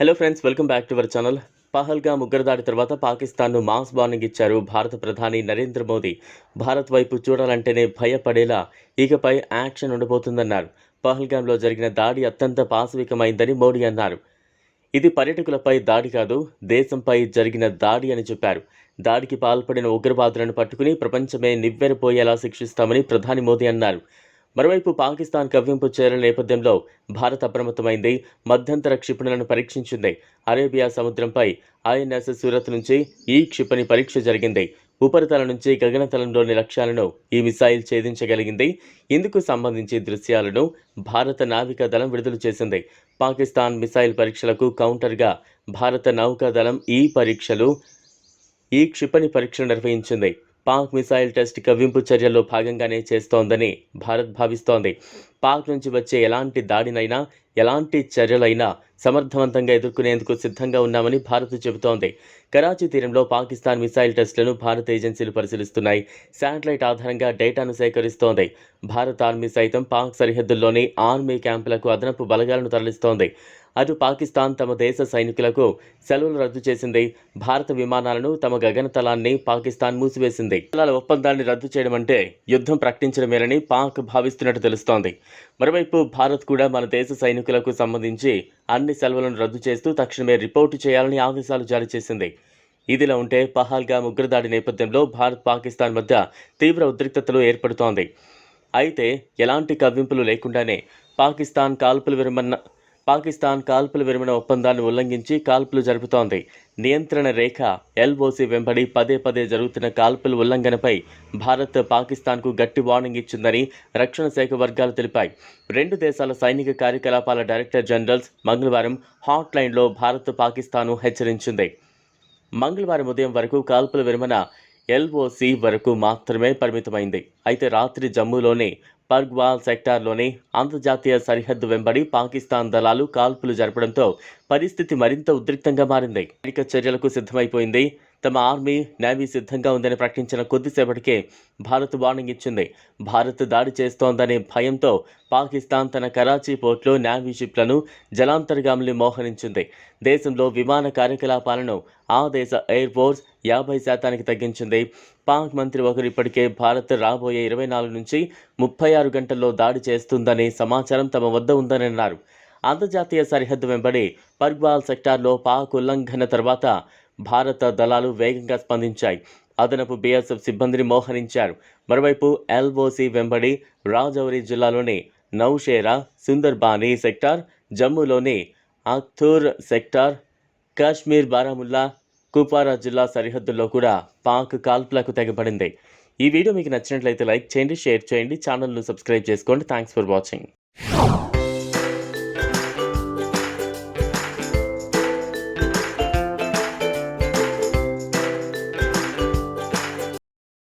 Hello friends welcome back to our channel Pahalgam ముగ్గురదాడి తర్వాత పాకిస్తాన్ను mass warning ఇచ్చారు భారత ప్రధాని నరేంద్ర మోదీ. భారత్ వైపు చూడాలంటేనే భయపడేలా ఇకపై యాక్షన్ ఉండబోతుందన్నారు. పహల్గాంలో జరిగిన దాడి అత్యంత పాశవికమైందని మోడీ అన్నారు. ఇది పర్యటకులపై దాడి కాదు దేశంపై జరిగిన దాడి అని చెప్పారు. దాడికి పాల్పడిన ఉగ్రవాదులను పట్టుకుని ప్రపంచమే నివ్వెరపోయేలా శిక్షిస్తామని ప్రధాని మోదీ అన్నారు. మరోవైపు పాకిస్తాన్ కవ్వింపు చేరిన నేపథ్యంలో భారత్ అప్రమత్తమైంది మధ్యంతర క్షిపణులను పరీక్షించింది. అరేబియా సముద్రంపై ఐఎన్ఎస్ సూరత్ నుంచి ఈ క్షిపణి పరీక్ష జరిగింది. ఉపరితలం నుంచి గగనతలంలోని లక్ష్యాలను ఈ మిసైల్ ఛేదించగలిగింది. ఇందుకు సంబంధించి దృశ్యాలను భారత నావికా దళం విడుదల చేసింది. పాకిస్తాన్ మిసైల్ పరీక్షలకు కౌంటర్గా భారత నౌకాదళం ఈ పరీక్షలు ఈ క్షిపణి పరీక్షలు నిర్వహించింది. పాక్ మిసైల్ టెస్ట్ కవ్వింపు చర్యల్లో భాగంగానే చేస్తోందని భారత్ భావిస్తోంది. పాక్ నుంచి వచ్చే ఎలాంటి దాడినైనా ఎలాంటి చర్యలైనా సమర్థవంతంగా ఎదుర్కొనేందుకు సిద్ధంగా ఉన్నామని భారత్ చెబుతోంది. కరాచీ తీరంలో పాకిస్తాన్ మిసైల్ టెస్టులను భారత ఏజెన్సీలు పరిశీలిస్తున్నాయి. శాటిలైట్ ఆధారంగా డేటాను సేకరిస్తోంది. భారత ఆర్మీ సైతం పాక్ సరిహద్దుల్లోని ఆర్మీ క్యాంపులకు అదనపు బలగాలను తరలిస్తోంది. అటు పాకిస్తాన్ తమ దేశ సైనికులకు సెలవులు రద్దు చేసింది. భారత విమానాలను తమ గగనతలాన్ని పాకిస్తాన్ మూసివేసింది. తలాల ఒప్పందాన్ని రద్దు చేయడం అంటే యుద్ధం ప్రకటించడమేనని పాక్ భావిస్తున్నట్టు తెలుస్తోంది. మరోవైపు భారత్ కూడా మన దేశ సైనికులకు సంబంధించి అన్ని సెలవులను రద్దు చేస్తూ తక్షణమే రిపోర్టు చేయాలని ఆదేశాలు జారీ చేసింది. ఇదిలా ఉంటే పహాల్గా ఉగ్రదాడి నేపథ్యంలో భారత్ పాకిస్తాన్ మధ్య తీవ్ర ఉద్రిక్తతలు ఏర్పడుతోంది. అయితే ఎలాంటి కవ్వింపులు లేకుండానే పాకిస్తాన్ కాల్పులు విరమన్న పాకిస్తాన్ కాల్పుల విరమణ ఒప్పందాన్ని ఉల్లంఘించి కాల్పులు జరుపుతోంది. నియంత్రణ రేఖ ఎల్ఓసి వెంబడి పదే పదే జరుగుతున్న కాల్పుల ఉల్లంఘనపై భారత్ పాకిస్తాన్కు గట్టి వార్నింగ్ ఇచ్చిందని రక్షణ శాఖ వర్గాలు తెలిపాయి. రెండు దేశాల సైనిక కార్యకలాపాల డైరెక్టర్ జనరల్స్ మంగళవారం హాట్ లైన్లో భారత్ పాకిస్తాన్ను హెచ్చరించింది. మంగళవారం ఉదయం వరకు కాల్పుల విరమణ ఎల్ఓసి వరకు మాత్రమే పరిమితమైంది. అయితే రాత్రి జమ్మూలోనే పర్గ్వాల్ సెక్టార్లోని అంతర్జాతీయ సరిహద్దు వెంబడి పాకిస్తాన్ దళాలు కాల్పులు జరపడంతో పరిస్థితి మరింత ఉద్రిక్తంగా మారింది. సైనిక చర్యలకు సిద్ధమైపోయింది. తమ ఆర్మీ నేవీ సిద్ధంగా ఉందని ప్రకటించిన కొద్దిసేపటికే భారత్ వార్నింగ్ ఇచ్చింది. భారత్ దాడి చేస్తోందనే భయంతో పాకిస్తాన్ తన కరాచీ పోర్టులో నేవీ షిప్లను జలాంతర్గాముల్ని మోహరించింది. దేశంలో విమాన కార్యకలాపాలను ఆ దేశ ఎయిర్ ఫోర్స్ యాభై శాతానికి తగ్గించింది. పాక్ మంత్రి ఒకరు ఇప్పటికే భారత్ రాబోయే ఇరవై నాలుగు నుంచి ముప్పై ఆరు గంటల్లో దాడి చేస్తుందనే సమాచారం తమ వద్ద ఉందని అన్నారు అంతర్జాతీయ సరిహద్దు వెంబడి పర్గ్వాల్ సెక్టార్లో పాక్ ఉల్లంఘన తర్వాత భారత దళాలు వేగంగా స్పందించాయి. అదనపు బీఎస్ఎఫ్ సిబ్బందిని మోహరించారు. మరోవైపు ఎల్ఓసి వెంబడి రాజౌరి జిల్లాలోని నౌషేరా సుందర్బానీ సెక్టార్ జమ్మూలోని అఖ్తూర్ సెక్టార్ కాశ్మీర్ బారాముల్లా కుపారా జిల్లా సరిహద్దుల్లో కూడా పాక్ కాల్పులకు తెగబడింది. ఈ వీడియో మీకు నచ్చినట్లయితే లైక్ చేయండి షేర్ చేయండి ఛానల్ను సబ్స్క్రైబ్ చేసుకోండి. Thanks for watching.